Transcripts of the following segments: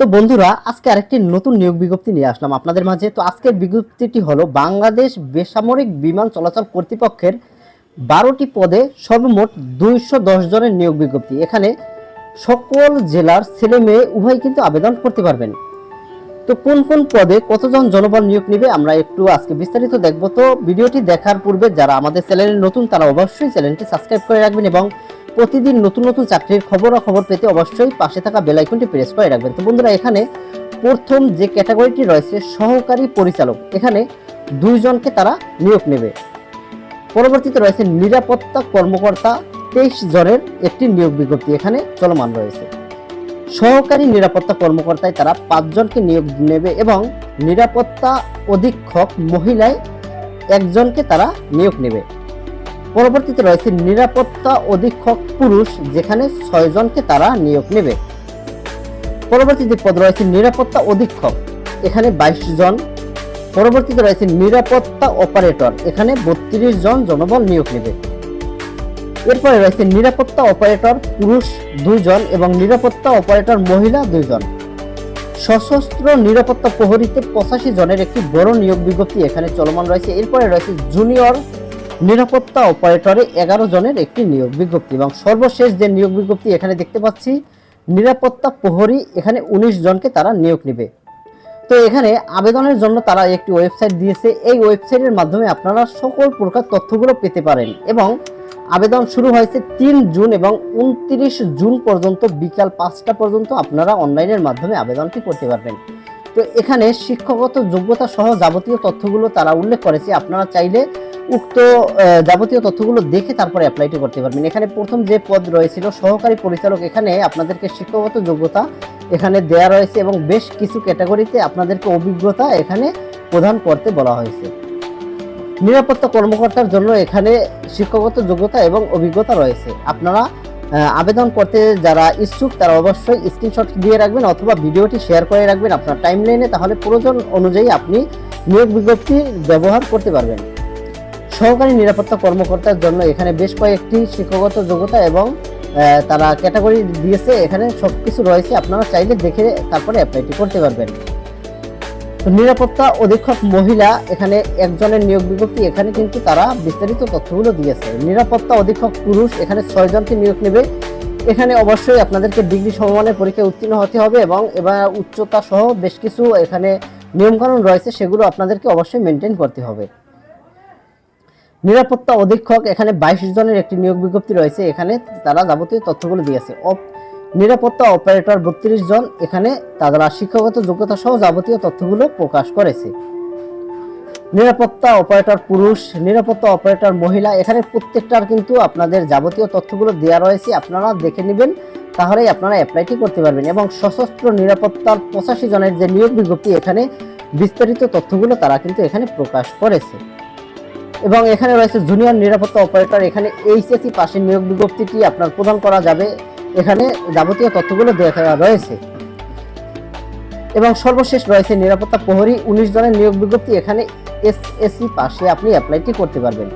তো বন্ধুরা, আজকে আরেকটি নতুন নিয়োগ বিজ্ঞপ্তি নিয়ে আসলাম আপনাদের মাঝে। তো আজকের বিজ্ঞপ্তিটি হলো, বাংলাদেশ বেসামরিক বিমান চলাচল কর্তৃপক্ষের বারোটি পদে সর্বমোট দুইশো দশ জনের নিয়োগ বিজ্ঞপ্তি। এখানে সকল জেলার ছেলে মেয়ে উভয় কিন্তু আবেদন করতে পারবেন। তো কোন কোন পদে কতজন জনবল নিয়োগ নেবে আমরা একটু আজকে বিস্তারিত দেখব। তো ভিডিওটি দেখার পূর্বে যারা আমাদের চ্যানেলে নতুন, তারা অবশ্যই চ্যানেলটি সাবস্ক্রাইব করে রাখবেন এবং প্রতিদিন নতুন নতুন চাকরির খবর ও খবর পেতে অবশ্যই পাশে থাকা বেল আইকনটি প্রেস করে রাখবেন। তো বন্ধুরা, এখানে প্রথম যে ক্যাটাগরিটি রয়েছে, সহকারী পরিচালক, এখানে দুইজনকে তারা নিয়োগ নেবে। পরবর্তীতে রয়েছে নিরাপত্তা কর্মকর্তা, তেইশ জনের একটি নিয়োগ বিজ্ঞপ্তি, এখানে চলমান রয়েছে। সহকারী নিরাপত্তা কর্মকর্তায় তারা পাঁচজনকে নিয়োগ নেবে এবং নিরাপত্তা অধীক্ষক মহিলায় একজনকে তারা নিয়োগ নেবে। পরবর্তীতে রয়েছে নিরাপত্তা অধীক্ষক পুরুষ, যেখানে ছয়জনকে তারা নিয়োগ নেবে। পরবর্তীতে পদ রয়েছে নিরাপত্তা অধীক্ষক, এখানে বাইশ জন পরবর্তীতে রয়েছে নিরাপত্তা অপারেটর, এখানে বত্রিশ জন জনবল নিয়োগ নেবে। এরপরে রয়েছে নিরাপত্তা অপারেটর পুরুষ দুইজন এবং নিরাপত্তা অপারেটর মহিলা দুইজন। সশস্ত্র নিরাপত্তা প্রহরীতে পঁচাশি জনের একটি বড় নিয়োগ বিজ্ঞপ্তি এখানে চলমান রয়েছে। এরপরে রয়েছে জুনিয়র নিরাপত্তা অপারেটরে এগারো জনের একটি নিয়োগ বিজ্ঞপ্তি এবং সর্বশেষ যে নিয়োগ বিজ্ঞপ্তি এখানে দেখতে পাচ্ছি, নিরাপত্তা প্রহরী এখানে উনিশ জনকে তারা নিয়োগ নেবে। তো এখানে আবেদনের জন্য তারা একটি ওয়েবসাইট দিয়েছে। এই ওয়েবসাইটের মাধ্যমে আপনারা সকল প্রকার তথ্যগুলো পেতে পারেন এবং আবেদন শুরু হয়েছে তিন জুন এবং উনত্রিশ জুন পর্যন্ত বিকাল পাঁচটা পর্যন্ত আপনারা অনলাইনের মাধ্যমে আবেদনটি করতে পারবেন। তো এখানে শিক্ষাগত যোগ্যতা সহ যাবতীয় তথ্যগুলো তারা উল্লেখ করেছে। আপনারা চাইলে উক্ত যাবতীয় তথ্যগুলো দেখে তারপরে অ্যাপ্লাইটি করতে পারবেন। এখানে প্রথম যে পদ রয়েছিল, সহকারী পরিচালক, এখানে আপনাদেরকে শিক্ষাগত যোগ্যতা এখানে দেয়া রয়েছে এবং বেশ কিছু ক্যাটাগরিতে আপনাদেরকে অভিজ্ঞতা এখানে প্রদান করতে বলা হয়েছে। নিরাপত্তা কর্মকর্তার জন্য এখানে শিক্ষাগত যোগ্যতা এবং অভিজ্ঞতা রয়েছে। আপনারা আবেদন করতে যারা ইচ্ছুক, তারা অবশ্যই স্ক্রিনশট দিয়ে রাখবেন অথবা ভিডিওটি শেয়ার করে রাখবেন আপনার টাইম লাইনে তাহলে প্রয়োজন অনুযায়ী আপনি নিয়োগ বিজ্ঞপ্তি ব্যবহার করতে পারবেন। সহকারী নিরাপত্তা কর্মকর্তার জন্য এখানে বেশ কয়েকটি শিক্ষাগত যোগ্যতা এবং তারা ক্যাটাগরি দিয়েছে। এখানে সবকিছু রয়েছে। আপনারা চাইলে দেখে তারপরে অ্যাপ্লাইটি করতে পারবেন। নিরাপত্তা অধীক্ষক মহিলা, এখানে একজনের নিয়োগ বিজ্ঞপ্তি। এখানে কিন্তু তারা বিস্তারিত তথ্যগুলো দিয়েছে। নিরাপত্তা অধীক্ষক পুরুষ, এখানে ছয়জনকে নিয়োগ নেবে। এখানে অবশ্যই আপনাদেরকে ডিগ্রি সমমানের পরীক্ষায় উত্তীর্ণ হতে হবে এবং এবার উচ্চতা সহ বেশ কিছু এখানে নিয়মকানুন রয়েছে, সেগুলো আপনাদেরকে অবশ্যই মেনটেন করতে হবে। নিরাপত্তা অধীক্ষক, এখানে বাইশ জনের একটি নিয়োগ বিজ্ঞপ্তি রয়েছে। এখানে তারা যাবতীয় তথ্যগুলো দিয়েছে। নিরাপত্তা অপারেটর বত্রিশ জন, এখানে তারা শিক্ষাগত যোগ্যতা সহ যাবতীয় তথ্যগুলো প্রকাশ করেছে। নিরাপত্তা অপারেটর পুরুষ, নিরাপত্তা অপারেটর মহিলা, এখানে প্রত্যেকটার কিন্তু আপনাদের যাবতীয় তথ্যগুলো দেওয়া রয়েছে। আপনারা দেখে নেবেন, তাহলেই আপনারা অ্যাপ্লাইটি করতে পারবেন। এবং সশস্ত্র নিরাপত্তার পঁচাশি জনের যে নিয়োগ বিজ্ঞপ্তি, এখানে বিস্তারিত তথ্যগুলো তারা কিন্তু এখানে প্রকাশ করেছে। এবং এখানে রয়েছে জুনিয়র নিরাপত্তা অপারেটর এখানে এইচএসি পাশের নিয়োগ বিজ্ঞপ্তিটি আপনার প্রদান করা যাবে। এখানে যাবতীয় তথ্যগুলো দেখা রয়েছে। এবং সর্বশেষ রয়েছে নিরাপত্তা প্রহরী, উনিশ জনের নিয়োগ বিজ্ঞপ্তি। এখানে এসএসসি পাশে আপনি অ্যাপ্লাইটি করতে পারবেন।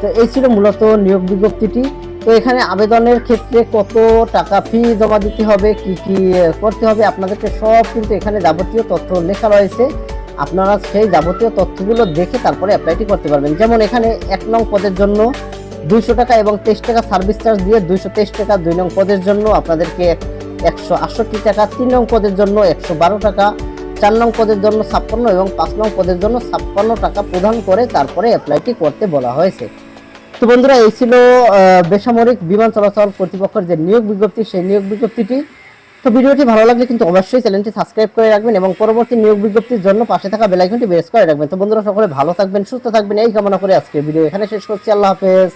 তো এই ছিল মূলত নিয়োগ বিজ্ঞপ্তিটি। তো এখানে আবেদনের ক্ষেত্রে কত টাকা ফি জমা দিতে হবে, কি কি করতে হবে, আপনাদেরকে সব কিন্তু এখানে যাবতীয় তথ্য লেখা রয়েছে। আপনারা সেই যাবতীয় তথ্যগুলো দেখে তারপরে অ্যাপ্লাইটি করতে পারবেন। যেমন এখানে এক নং পদের জন্য দুইশো টাকা এবং তেইশ টাকা সার্ভিস চার্জ দিয়ে দুইশো তেইশ টাকা, দুই নং পদের জন্য আপনাদেরকে একশো আটষট্টি টাকা, তিন নং পদের জন্য একশো বারো টাকা, চার নং পদের জন্য ছাপ্পান্ন এবং পাঁচ নং পদের জন্য ছাপ্পান্ন টাকা প্রদান করে তারপরে অ্যাপ্লাইটি করতে বলা হয়েছে। তো বন্ধুরা, এই ছিল বেসামরিক বিমান চলাচল কর্তৃপক্ষের যে নিয়োগ বিজ্ঞপ্তি, সেই নিয়োগ বিজ্ঞপ্তিটি তো ভিডিওটি ভালো লাগলে কিন্তু অবশ্যই চ্যানেলটি সাবস্ক্রাইব করে রাখবেন এবং পরবর্তী নিয়োগ বিজ্ঞপ্তির জন্য পাশে থাকা বেলাইকনটি বেস করে রাখবেন। তো বন্ধুরা, সকলে ভালো থাকবেন, সুস্থ থাকবেন। এই কামনা করে আজকে ভিডিও এখানে শেষ করছি। আল্লাহ হাফেজ।